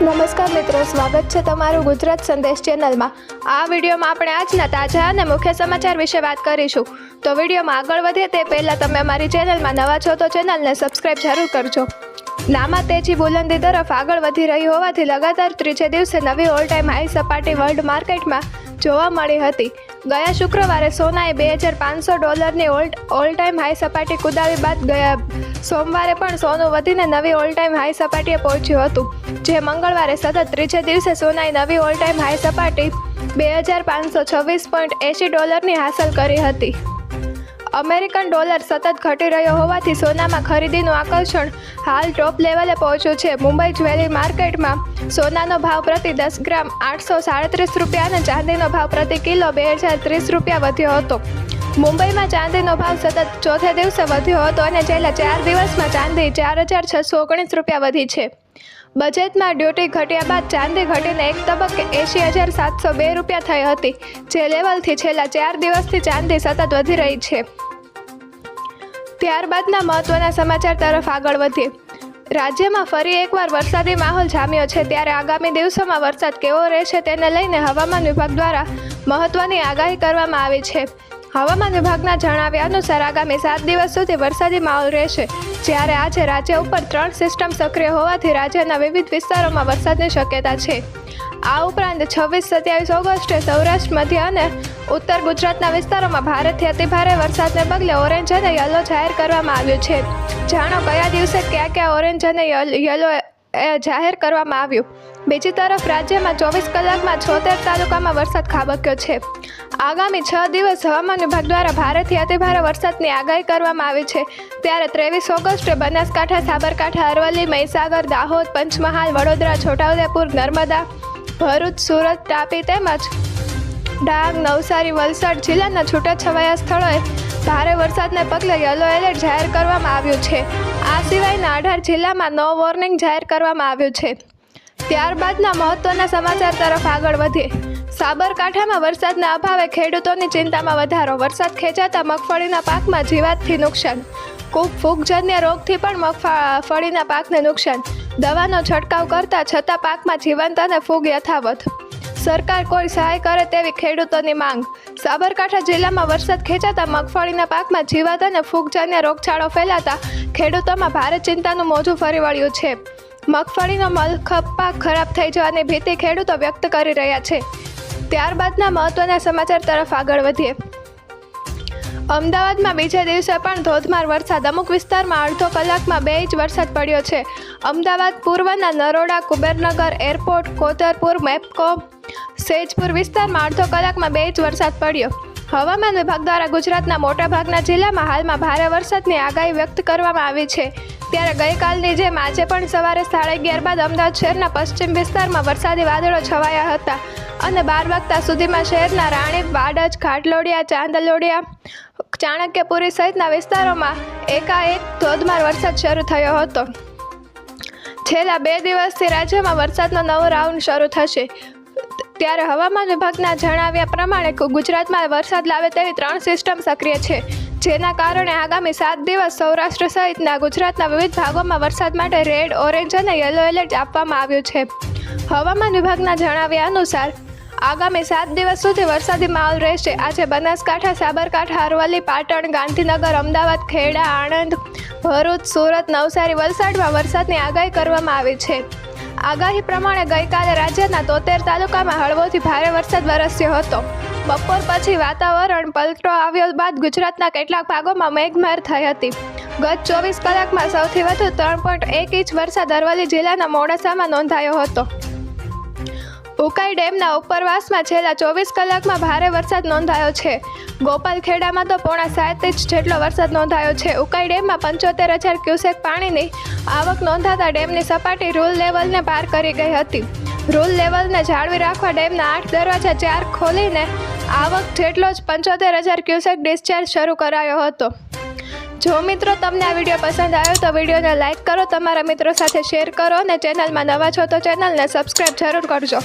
નમસ્કાર મિત્રો, સ્વાગત છે તમારું ગુજરાત સંદેશ ચેનલમાં. આ વિડીયોમાં આપણે આજના તાજા અને મુખ્ય સમાચાર વિશે વાત કરીશું. તો વિડીયોમાં આગળ વધે તે પહેલાં તમે અમારી ચેનલમાં નવા છો તો ચેનલને સબસ્ક્રાઇબ જરૂર કરજો. નામા તેજી બુલંદી તરફ આગળ વધી રહી હોવાથી લગાતાર ત્રીજે દિવસે નવી ઓલ ટાઈમ હાઈ સપાટી વર્લ્ડ માર્કેટમાં જોવા મળી હતી. ગયા શુક્રવારે સોનાએ બે હજાર પાંચસો ડોલરની ઓલ્ડ ઓલ ટાઈમ હાઈ સપાટી કુદાવી બાદ ગયા સોમવારે પણ સોનું વધીને નવી ઓલ ટાઈમ હાઈ સપાટીએ પહોંચ્યું હતું, જે મંગળવારે સતત ત્રીજે દિવસે સોનાએ નવી ઓલ ટાઈમ હાઈ સપાટી બે હજાર પાંચસો છવ્વીસ પોઈન્ટ એંશી ડોલરની હાંસલ કરી હતી. અમેરિકન ડોલર સતત ઘટી રહ્યો હોવાથી સોનામાં ખરીદીનું આકર્ષણ હાલ ટોપ લેવલે પહોંચ્યું છે. મુંબઈ જ્વેલરી માર્કેટમાં સોનાનો ભાવ પ્રતિ દસ ગ્રામ આઠસો સાડત્રીસ રૂપિયા અને ચાંદીનો ભાવ પ્રતિ કિલો બે હજાર ત્રીસ રૂપિયા વધ્યો હતો. મુંબઈમાં ચાંદીનો ભાવ સતત ચોથે દિવસે વધ્યો હતો અને છેલ્લા ચાર દિવસમાં ચાંદી ચાર હજાર છસો ઓગણીસ રૂપિયા વધી છે. બજેટમાં ડ્યુટી ઘટ્યા બાદ ચાંદી ઘટીને એક તબક્કે એંશી હજાર સાતસો બે રૂપિયા થઈ હતી, જે લેવલથી છેલ્લા ચાર દિવસથી ચાંદી સતત વધી રહી છે. ત્યારબાદના મહત્વના સમાચાર તરફ આગળ વધીએ. રાજ્યમાં ફરી એકવાર વરસાદી માહોલ જામ્યો છે, ત્યારે આગામી દિવસોમાં વરસાદ કેવો રહેશે તેને લઈને હવામાન વિભાગ દ્વારા મહત્વની આગાહી કરવામાં આવી છે. હવામાન વિભાગના જણાવ્યા અનુસાર આગામી સાત દિવસ સુધી વરસાદી માહોલ રહેશે. જ્યારે આજે રાજ્ય ઉપર ત્રણ સિસ્ટમ સક્રિય હોવાથી રાજ્યના વિવિધ વિસ્તારોમાં વરસાદની શક્યતા છે. આ ઉપરાંત છવ્વીસ, સત્યાવીસ ઓગસ્ટે સૌરાષ્ટ્ર, મધ્ય અને ઉત્તર ગુજરાતના વિસ્તારોમાં ભારેથી અતિભારે વરસાદને પગલે ઓરેન્જ અને યલો જાહેર કરવામાં આવ્યું છે. જાણો, કયા દિવસે ક્યાં ક્યાં ઓરેન્જ અને યલો જાહેર કરવામાં આવ્યું. બીજી તરફ રાજ્યમાં ચોવીસ કલાકમાં છોતેર તાલુકામાં વરસાદ ખાબક્યો છે. આગામી છ દિવસ હવામાન વિભાગ દ્વારા ભારેથી અતિભારે વરસાદની આગાહી કરવામાં આવી છે. ત્યારે ત્રેવીસ ઓગસ્ટે બનાસકાંઠા, સાબરકાંઠા, અરવલ્લી, મહીસાગર, દાહોદ, પંચમહાલ, વડોદરા, છોટાઉદેપુર, નર્મદા, ભરૂચ, સુરત, તાપી તેમજ ડાંગ, નવસારી, વલસાડ જિલ્લાના છૂટાછવાયા સ્થળોએ ભારે વરસાદને પગલે યલો એલર્ટ જાહેર કરવામાં આવ્યું છે. આ સિવાયના અઢાર જિલ્લામાં નો વોર્નિંગ જાહેર કરવામાં આવ્યું છે. ત્યારબાદના મહત્વના સમાચાર તરફ આગળ વધીએ. સાબરકાંઠામાં વરસાદના અભાવે ખેડૂતોની ચિંતામાં વધારો. વરસાદ ખેંચાતા મગફળીના પાકમાં જીવાતથી નુકસાન. કૂક ફૂગજન્ય રોગથી પણ મગફળીના પાકને નુકસાન. દવાનો છંટકાવ કરતા છતાં પાકમાં જીવંત અને ફૂગ યથાવત. સરકાર કોઈ સહાય કરે તેવી ખેડૂતોની માંગ. સાબરકાંઠા જિલ્લામાં વરસાદ ખેંચાતા મગફળીના પાકમાં જીવાત અને ફૂગજન્ય રોગચાળો ફેલાતા ખેડૂતોમાં ભારે ચિંતાનું મોજું ફરી વળ્યું છે. મગફળીનો મલખપ પાક ખરાબ થઈ જવાની ભીતિ ખેડૂતો વ્યક્ત કરી રહ્યા છે. ત્યારબાદના મહત્વના સમાચાર તરફ આગળ વધીએ. અમદાવાદમાં બીજા દિવસે પણ ધોધમાર વરસાદ. અમુક વિસ્તારમાં અડધો કલાકમાં બે ઇંચ વરસાદ પડ્યો છે. અમદાવાદ પૂર્વના નરોડા, કુબેરનગર એરપોર્ટ, કોતરપુર, મેપકો સેજપુર વિસ્તારમાં અડધો કલાકમાં બે ઇંચ વરસાદ પડ્યો. હવામાન વિભાગ દ્વારા ગુજરાતના મોટાભાગના જિલ્લામાં હાલમાં ભારે વરસાદની આગાહી વ્યક્ત કરવામાં આવી છે. ત્યારે ગઈકાલની જેમ આજે પણ સવારે સાડા અગિયાર બાદ અમદાવાદ શહેરના પશ્ચિમ વિસ્તારમાં વરસાદી વાદળો છવાયા હતા અને બાર વાગતા સુધીમાં શહેરના રાણીપ વાડજ, ઘાટલોડિયા, ચાંદલોડિયા, ચાણક્યપુરી સહિતના વિસ્તારોમાં એકાએક ધોધમાર વરસાદ શરૂ થયો હતો. છેલ્લા બે દિવસથી રાજ્યમાં વરસાદનો નવો રાઉન્ડ શરૂ થશે. ત્યારે હવામાન વિભાગના જણાવ્યા પ્રમાણે ગુજરાતમાં વરસાદ લાવે તેવી ત્રણ સિસ્ટમ સક્રિય છે, જેના કારણે આગામી સાત દિવસ સૌરાષ્ટ્ર સહિતના ગુજરાતના વિવિધ ભાગોમાં વરસાદ માટે રેડ ઓરેન્જ અને યલો એલર્ટ આપવામાં આવ્યું છે. હવામાન વિભાગના જણાવ્યા અનુસાર, આગામી સાત દિવસ સુધી વરસાદી માહોલ રહેશે. આજે બનાસકાંઠા, સાબરકાંઠા અરવલ્લી પાટણ, ગાંધીનગર, અમદાવાદ, ખેડા, આણંદ, ભરૂચ, સુરત, નવસારી વલસાડમાં વરસાદની આગાહી કરવામાં આવી છે. આગાહી પ્રમાણે ગઈકાલે રાજ્યના તોતેર તાલુકામાં હળવોથી ભારે વરસાદ વરસ્યો હતો. બપોર પછી વાતાવરણ પલટો આવ્યો બાદ ગુજરાતના કેટલાક ભાગોમાં મેઘમાર થઈ હતી. ગત ચોવીસ કલાકમાં સૌથી વધુ ત્રણ પોઈન્ટ એક ઇંચ વરસાદ અરવલ્લી જિલ્લાના મોડાસામાં નોંધાયો હતો. ઉકાઈ ડેમના ઉપરવાસમાં છેલ્લા ચોવીસ કલાકમાં ભારે વરસાદ નોંધાયો છે. ગોપાલખેડામાં તો પોણા સાત ઇંચ જેટલો વરસાદ નોંધાયો છે. ઉકાઈ ડેમમાં પંચોતેર હજાર ક્યુસેક પાણીની આવક નોંધાતા ડેમની સપાટી રૂલ લેવલને પાર કરી ગઈ હતી. રૂલ લેવલને જાળવી રાખવા ડેમના આઠ દરવાજા ચાર ખોલીને આવક જેટલો જ પંચોતેર હજાર ક્યુસેક ડિસ્ચાર્જ શરૂ કરાયો હતો. જો મિત્રો તમને આ વીડિયો પસંદ આવ્યો તો વિડીયોને લાઇક કરો, તમારા મિત્રો સાથે શેર કરો અને ચેનલમાં નવા છો તો ચેનલને સબસ્ક્રાઈબ જરૂર કરજો.